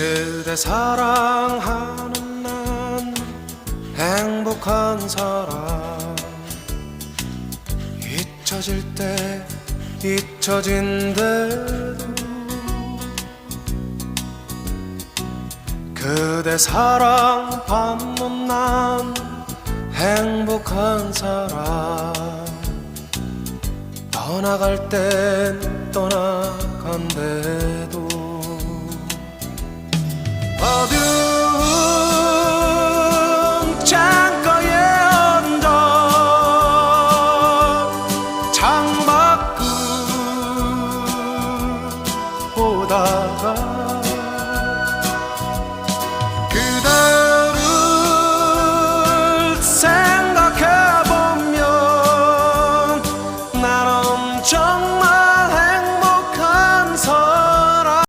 그대 사랑하는 난 행복한 사람. 잊혀질 때 잊혀진대도 그대 사랑 받는 난 행복한 사람. 떠나갈 땐 떠나간대도 어두운 창가에 앉아 창밖을 보다가